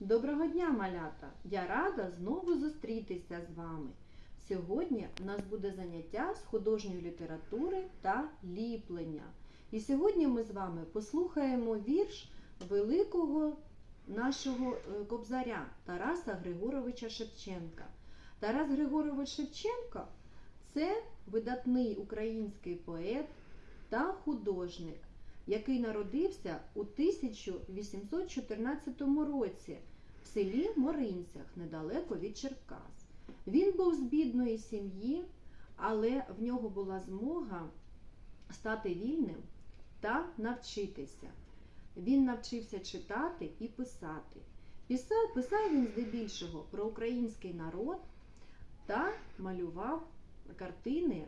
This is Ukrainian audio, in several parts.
Доброго дня, малята! Я рада знову зустрітися з вами. Сьогодні у нас буде заняття з художньої літератури та ліплення. І сьогодні ми з вами послухаємо вірш великого нашого е, кобзаря Тараса Григоровича Шевченка. Тарас Григорович Шевченко це видатний український поет та художник, який народився у 1814 році в селі Моринцях, недалеко від Черкас. Він був з бідної сім'ї, але в нього була змога стати вільним та навчитися. Він навчився читати і писати. Писав, писав він здебільшого про український народ та малював картини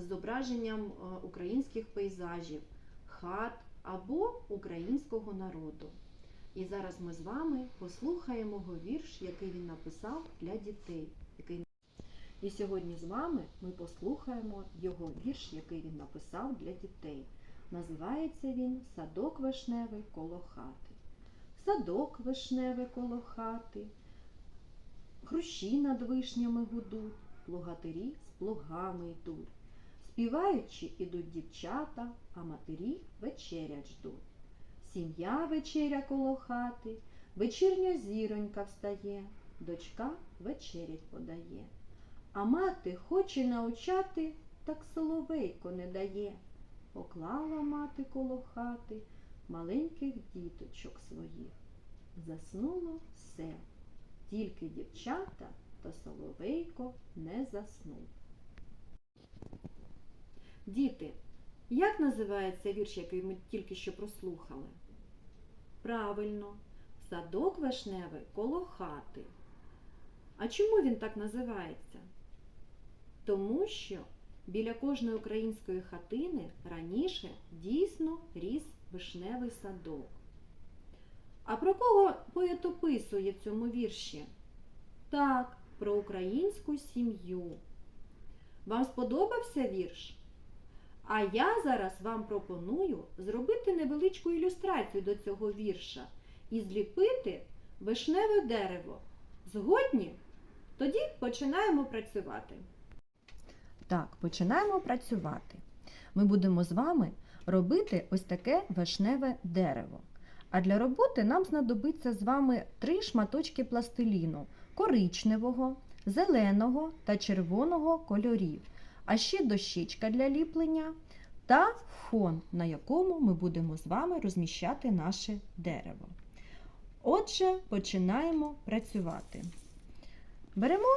з зображенням е, українських пейзажів, хат або українського народу. І зараз ми з вами послухаємо його вірш, який він написав для дітей. Який... І сьогодні з вами ми послухаємо його вірш, який він написав для дітей. Називається він Садок вишневий коло хати. Садок вишневий коло хати, хрущі над вишнями гудуть, плугатирі з плугами йдуть. Співаючи ідуть дівчата, а матері вечерять ждуть. Сім'я вечеря коло хати, вечірня зіронька встає, дочка вечерять подає. А мати хоче научати, так соловейко не дає. Поклала мати коло хати маленьких діточок своїх. Заснуло все, тільки дівчата та соловейко не заснув. Діти, як називається вірш, який ми тільки що прослухали? Правильно, садок вишневий коло хати. А чому він так називається? Тому що біля кожної української хатини раніше дійсно ріс вишневий садок. А про кого поет описує в цьому вірші? Так, про українську сім'ю. Вам сподобався вірш? А я зараз вам пропоную зробити невеличку ілюстрацію до цього вірша і зліпити вишневе дерево. Згодні? Тоді починаємо працювати. Так, починаємо працювати. Ми будемо з вами робити ось таке вишневе дерево. А для роботи нам знадобиться з вами три шматочки пластиліну коричневого, зеленого та червоного кольорів, а ще дощечка для ліплення та фон, на якому ми будемо з вами розміщати наше дерево. Отже, починаємо працювати. Беремо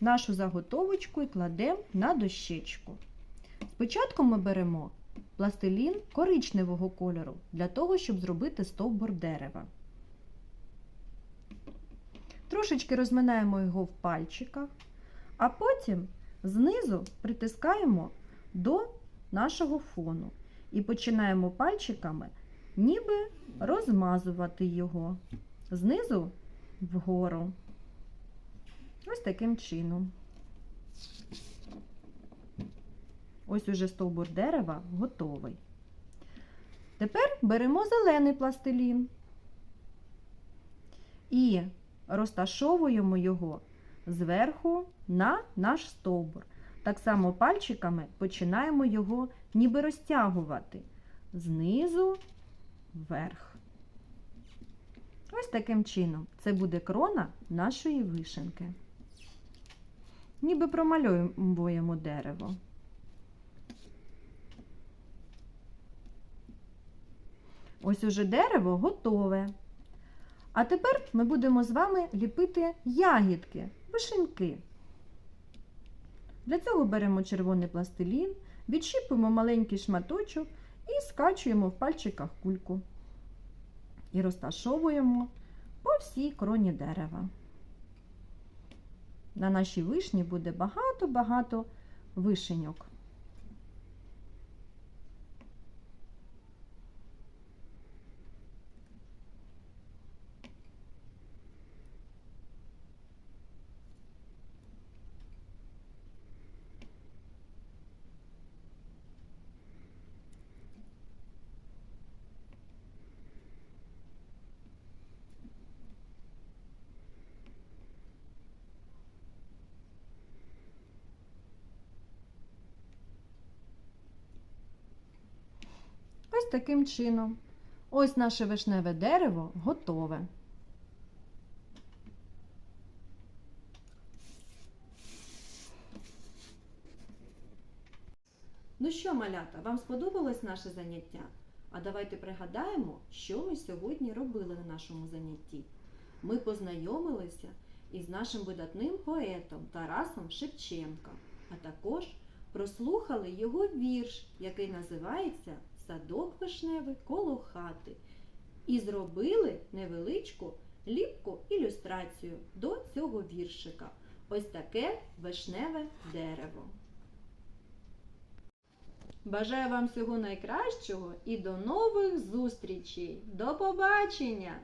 нашу заготовочку і кладемо на дощечку. Спочатку ми беремо пластилін коричневого кольору для того, щоб зробити стовбур дерева. Трошечки розминаємо його в пальчиках, а потім знизу притискаємо до нашого фону і починаємо пальчиками ніби розмазувати його знизу вгору. Ось таким чином. Ось уже стовбур дерева готовий. Тепер беремо зелений пластилін і розташовуємо його зверху на наш стовбур. Так само пальчиками починаємо його ніби розтягувати знизу вверх. Ось таким чином це буде крона нашої вишенки. Ніби промальовуємо дерево. Ось уже дерево готове. А тепер ми будемо з вами ліпити ягідки, вишеньки. Для цього беремо червоний пластилін, відщіпуємо маленький шматочок і скачуємо в пальчиках кульку. І розташовуємо по всій кроні дерева. На нашій вишні буде багато-багато вишеньок. Таким чином. Ось наше вишневе дерево готове. Ну що, малята, вам сподобалось наше заняття? А давайте пригадаємо, що ми сьогодні робили на нашому занятті. Ми познайомилися із нашим видатним поетом Тарасом Шевченком, а також прослухали його вірш, який називається Садок вишневий коло хати, і зробили невеличку ліпку ілюстрацію до цього віршика. Ось таке вишневе дерево. Бажаю вам всього найкращого і до нових зустрічей. До побачення!